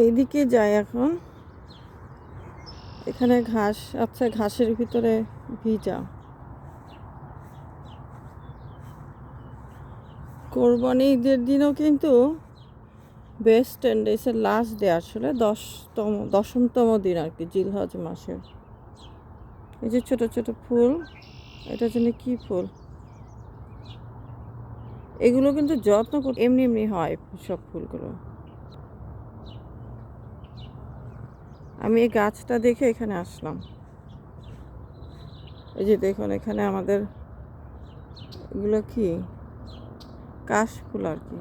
এইদিকে যাই এখন। এখানে ঘাস আচ্ছা ঘাসের ভিতরে ভিজা। কোরবানি ঈদের দিনও কিন্তু বেস্ট টেন ডেজের লাস্ট ডে আসলে দশতম, দশমতম দিন আর কি, জিলহজ মাসের। এই যে ছোট ছোট ফুল, এটা জন্য কি ফুল? এগুলো কিন্তু যত্ন এমনি এমনি হয় সব ফুলগুলো। আমি এই গাছটা দেখে এখানে আসলাম। এই যে দেখুন, এখানে আমাদের এগুলো কি? কাশ ফুল আর কি।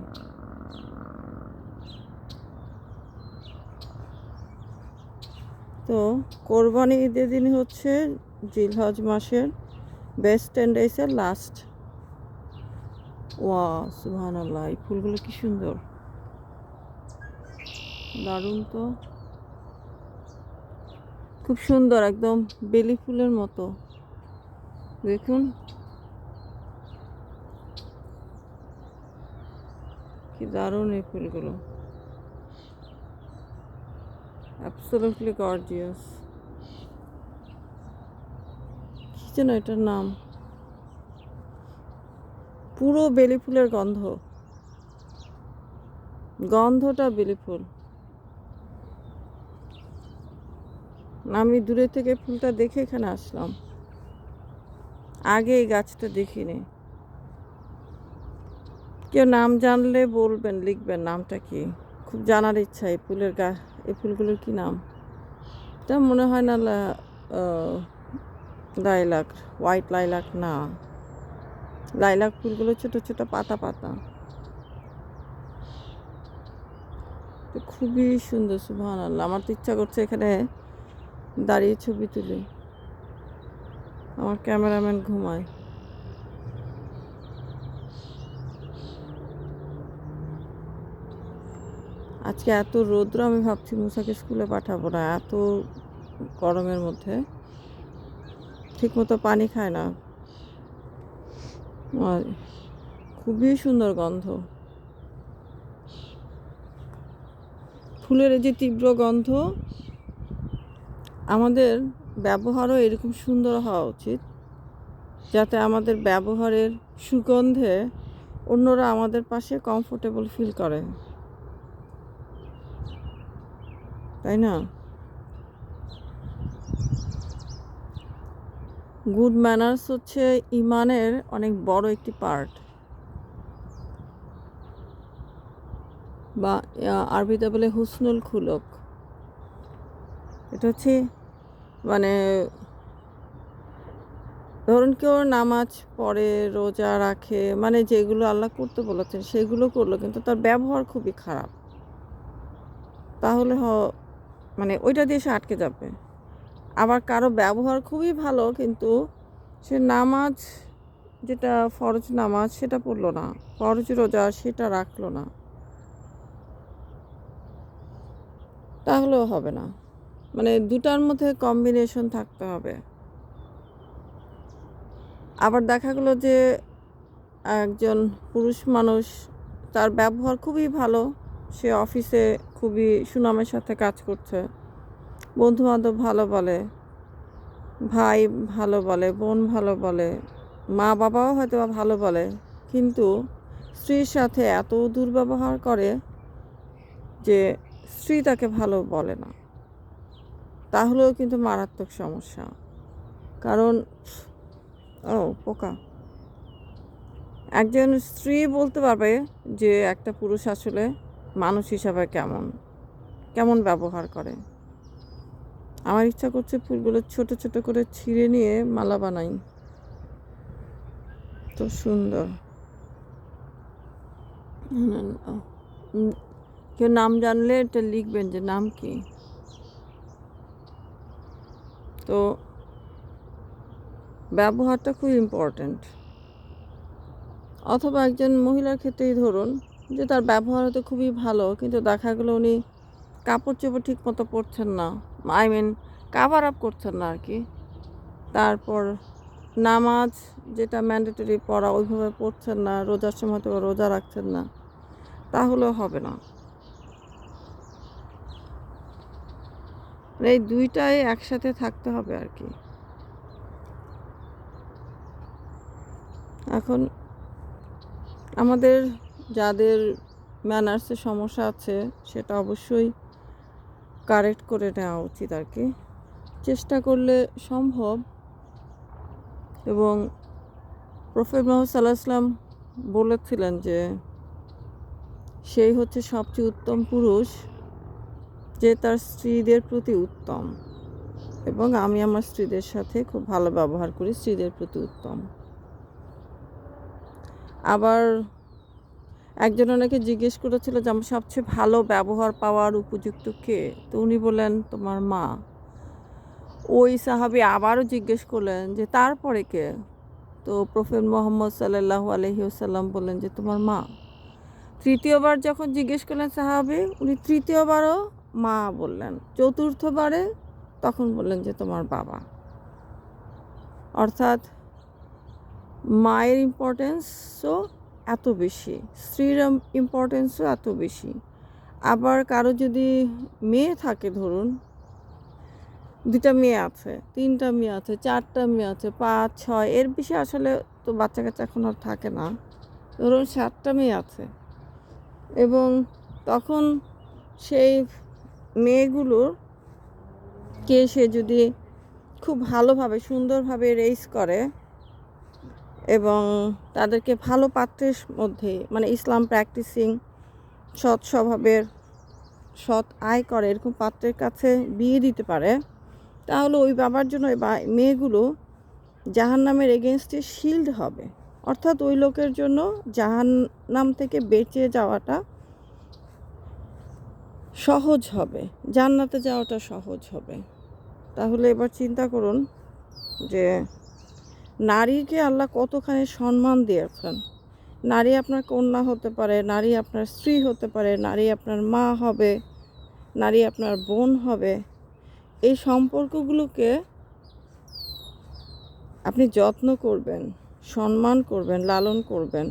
তো কোরবানি ঈদের দিন হচ্ছে জিলহজ মাসের বেস্ট টেন ডেজের লাস্ট ওয়া সুহান আল্লাহ এই ফুলগুলো কি সুন্দর। দারুণ তো। খুব সুন্দর, একদম বেলি ফুলের মতো। দেখুন। কি দারুণ এই ফুলগুলো। অ্যাবসোলুটলি গর্জিয়াস কি যেন এটার নাম? পুরো বেলি ফুলের গন্ধ। গন্ধটা বেলি ফুল। আমি দূরে থেকে ফুলটা দেখে এখানে আসলাম। আগে এই গাছটা দেখিনি। কেউ নাম জানলে বলবেন, লিখবেন নামটা কি। খুব জানার ইচ্ছা, এই ফুলের গা, এই ফুলগুলোর কি নাম? এটা মনে হয় না লাইলাক, হোয়াইট লাইলাক না। লাইলাক ফুলগুলো ছোট ছোট পাতা পাতা। তো খুবই সুন্দর সুভান আল্লাহ আমার তো ইচ্ছা করছে এখানে দাঁড়িয়ে ছবি তুলি। আমার ক্যামেরাম্যান ঘুমায়। আজকে এত রৌদ্র, আমি ভাবছি মুসাকে স্কুলে পাঠাবো না, এত গরমের মধ্যে। ঠিকমতো পানি খায় না। আর খুবই সুন্দর গন্ধ। ফুলের যে তীব্র গন্ধ আমাদের ব্যবহারও এরকম সুন্দর হওয়া উচিত, যাতে আমাদের ব্যবহারের সুগন্ধে অন্যরা আমাদের পাশে কমফোর্টেবল ফিল করে। তাই না? গুড ম্যানার্স হচ্ছে ইমানের অনেক বড় একটি পার্ট বা আরবিতে বলে হুসনুল খুলক। এটা হচ্ছে মানে ধরুন কেউ নামাজ পড়ে, রোজা রাখে মানে যেগুলো আল্লাহ করতে বলেছেন সেগুলো করল, কিন্তু তার ব্যবহার খুবই খারাপ। তাহলে হ মানে ওইটা দিয়ে সে আটকে যাবে। আবার কারও ব্যবহার খুবই ভালো, কিন্তু সে নামাজ, যেটা ফরজ নামাজ, সেটা পড়ল না। ফরজ রোজা, সেটা রাখল না। তাহলেও হবে না। মানে দুটার মধ্যে কম্বিনেশন থাকতে হবে। আবার দেখা গেলো যে একজন পুরুষ মানুষ তার ব্যবহার খুবই ভালো, সে অফিসে খুবই সুনামের সাথে কাজ করছে। বন্ধু বান্ধব ভালো বলে, ভাই ভালো বলে, বোন ভালো বলে, মা বাবাও হয়তো ভালো বলে, কিন্তু স্ত্রীর সাথে এত দুর্ব্যবহার করে যে স্ত্রী তাকে ভালো বলে না। তাহলেও কিন্তু মারাত্মক সমস্যা। কারণ, ও, পোকা। একজন স্ত্রী বলতে পারবে যে একটা পুরুষ আসলে মানুষ হিসাবে কেমন কেমন ব্যবহার করে। আমার ইচ্ছা করছে ফুলগুলো ছোট ছোট করে ছিঁড়ে নিয়ে মালা বানাই। তো সুন্দর। কেউ নাম জানলে এটা লিখবেন যে নাম কি? তো ব্যবহারটা খুব ইম্পর্ট্যান্ট অথবা একজন মহিলার ক্ষেত্রেই ধরুন যে তার ব্যবহার হয়তো খুবই ভালো, কিন্তু দেখা গেলো উনি কাপড় চোপড় ঠিক মতো পরছেন না আই মিন কাভার আপ করছেন না আর কি তারপর নামাজ যেটা ম্যান্ডেটরি পড়া ওইভাবে পড়ছেন না, রোজার সময় তো রোজা রাখছেন না, তাহলেও হবে না। মানে এই দুইটাই একসাথে থাকতে হবে আর কি। এখন আমাদের যাদের ম্যানার্সের সমস্যা আছে, সেটা অবশ্যই কারেক্ট করে নেওয়া উচিত আর কি। চেষ্টা করলে সম্ভব। এবং প্রফেট মোহাম্মদ সাল্লাহ আসলাম বলেছিলেন যে, সেই হচ্ছে সবচেয়ে উত্তম পুরুষ। যে তার স্ত্রীদের প্রতি উত্তম। এবং আমি আমার স্ত্রীদের সাথে খুব ভালো ব্যবহার করি, স্ত্রীদের প্রতি উত্তম। আবার একজন ওনাকে জিজ্ঞেস করেছিল যে, আমার সবচেয়ে ভালো ব্যবহার পাওয়ার উপযুক্ত কে? তো উনি বললেন, তোমার মা। ওই সাহাবি আবারও জিজ্ঞেস করলেন যে, তারপরে কে? তো প্রফেট মোহাম্মদ সাল্লাহ আলহিউসাল্লাম বললেন যে, তোমার মা। তৃতীয়বার যখন জিজ্ঞেস করলেন সাহাবি, উনি তৃতীয়বারও মা বললেন, চতুর্থবারে? তখন বললেন যে, তোমার বাবা। অর্থাৎ মায়ের ইম্পর্টেন্সও এত বেশি, স্ত্রীর ইম্পর্টেন্সও এত বেশি। আবার কারও যদি মেয়ে থাকে, ধরুন দুটা মেয়ে আছে, তিনটা মেয়ে আছে, চারটা মেয়ে আছে, পাঁচ, ছয়, এর বেশি আসলে তো বাচ্চা কাচ্চা এখন আর থাকে না। ধরুন, সাতটা মেয়ে আছে। এবং তখন সেই মেয়েগুলোর কে সে যদি খুব ভালোভাবে, সুন্দরভাবে রেস করে এবং তাদেরকে ভালো পাত্রের মধ্যে মানে ইসলাম প্র্যাকটিসিং সৎ স্বভাবের, সৎ আয় করে, এরকম পাত্রের কাছে বিয়ে দিতে পারে, তাহলে ওই বাবার জন্য মেয়েগুলো জাহান নামের এগেনস্টে শিল্ড হবে। অর্থাৎ ওই লোকের জন্য জাহান নাম থেকে বেঁচে যাওয়াটা সহজ হবে, জান্নাতে যাওয়াটা সহজ হবে। তাহলে এবার চিন্তা করুন যে নারীকে আল্লাহ কতখানি সম্মান দিয়েছেন। নারী আপনার কন্যা হতে পারে, নারী আপনার স্ত্রী হতে পারে, নারী আপনার মা হবে, নারী আপনার বোন হবে। এই সম্পর্কগুলোকে আপনি যত্ন করবেন, সম্মান করবেন, লালন করবেন।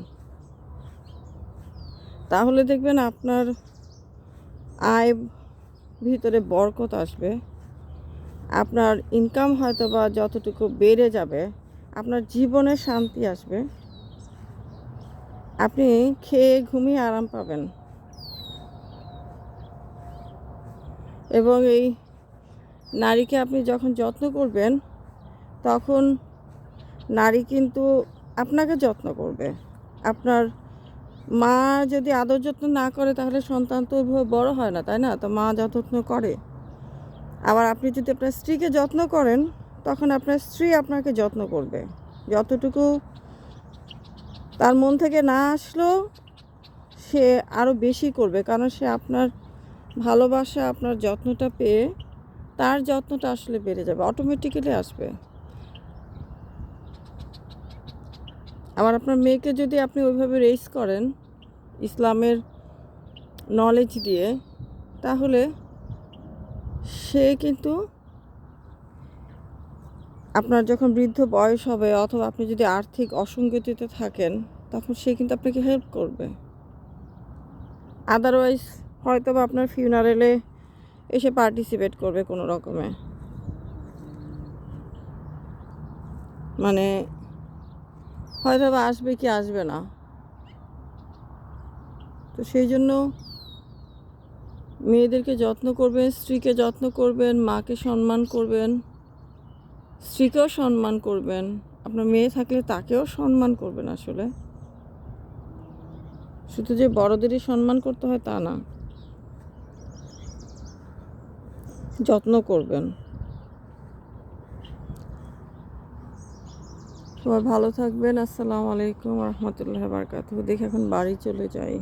তাহলে দেখবেন আপনার আয় ভিতরে বরকত আসবে। আপনার ইনকাম হয়তো বা যতটুকু বেড়ে যাবে, আপনার জীবনে শান্তি আসবে। আপনি খেয়ে ঘুমিয়ে আরাম পাবেন। এবং এই নারীকে আপনি যখন যত্ন করবেন, তখন নারী কিন্তু আপনাকে যত্ন করবে। আপনার মা যদি আদর যত্ন না করে, তাহলে সন্তান তো ওইভাবে বড় হয় না, তাই না? তো মা যত্ন করে। আবার আপনি যদি আপনার স্ত্রীকে যত্ন করেন, তখন আপনার স্ত্রী আপনাকে যত্ন করবে। যতটুকু তার মন থেকে না আসলেও সে আরও বেশি করবে, কারণ সে আপনার ভালোবাসা, আপনার যত্নটা পেয়ে তার যত্নটা আসলে বেড়ে যাবে অটোমেটিক্যালি আসবে। আবার আপনার মেয়েকে যদি আপনি ওইভাবে রেস করেন ইসলামের নলেজ দিয়ে, তাহলে সে কিন্তু আপনার যখন বৃদ্ধ বয়স হবে অথবা আপনি যদি আর্থিক অসঙ্গতিতে থাকেন, তখন সে কিন্তু আপনাকে হেল্প করবে। আদারওয়াইজ হয়তো বা আপনার ফিউনারেলে এসে পার্টিসিপেট করবে কোনো রকমে। মানে হয়তো বা আসবে কি আসবে না। তো সেই জন্য মেয়েদেরকে যত্ন করবেন, স্ত্রীকে যত্ন করবেন, মাকে সম্মান করবেন, স্ত্রীকেও সম্মান করবেন। আপনার মেয়ে থাকলে তাকেও সম্মান করবেন আসলে। শুধু যে বড়দেরই সম্মান করতে হয় তা না। যত্ন করবেন। সবাই ভালো থাকবেন। আসসালামু আলাইকুম রহমতুল্লাহ বারকাত দেখে এখন বাড়ি চলে যাই।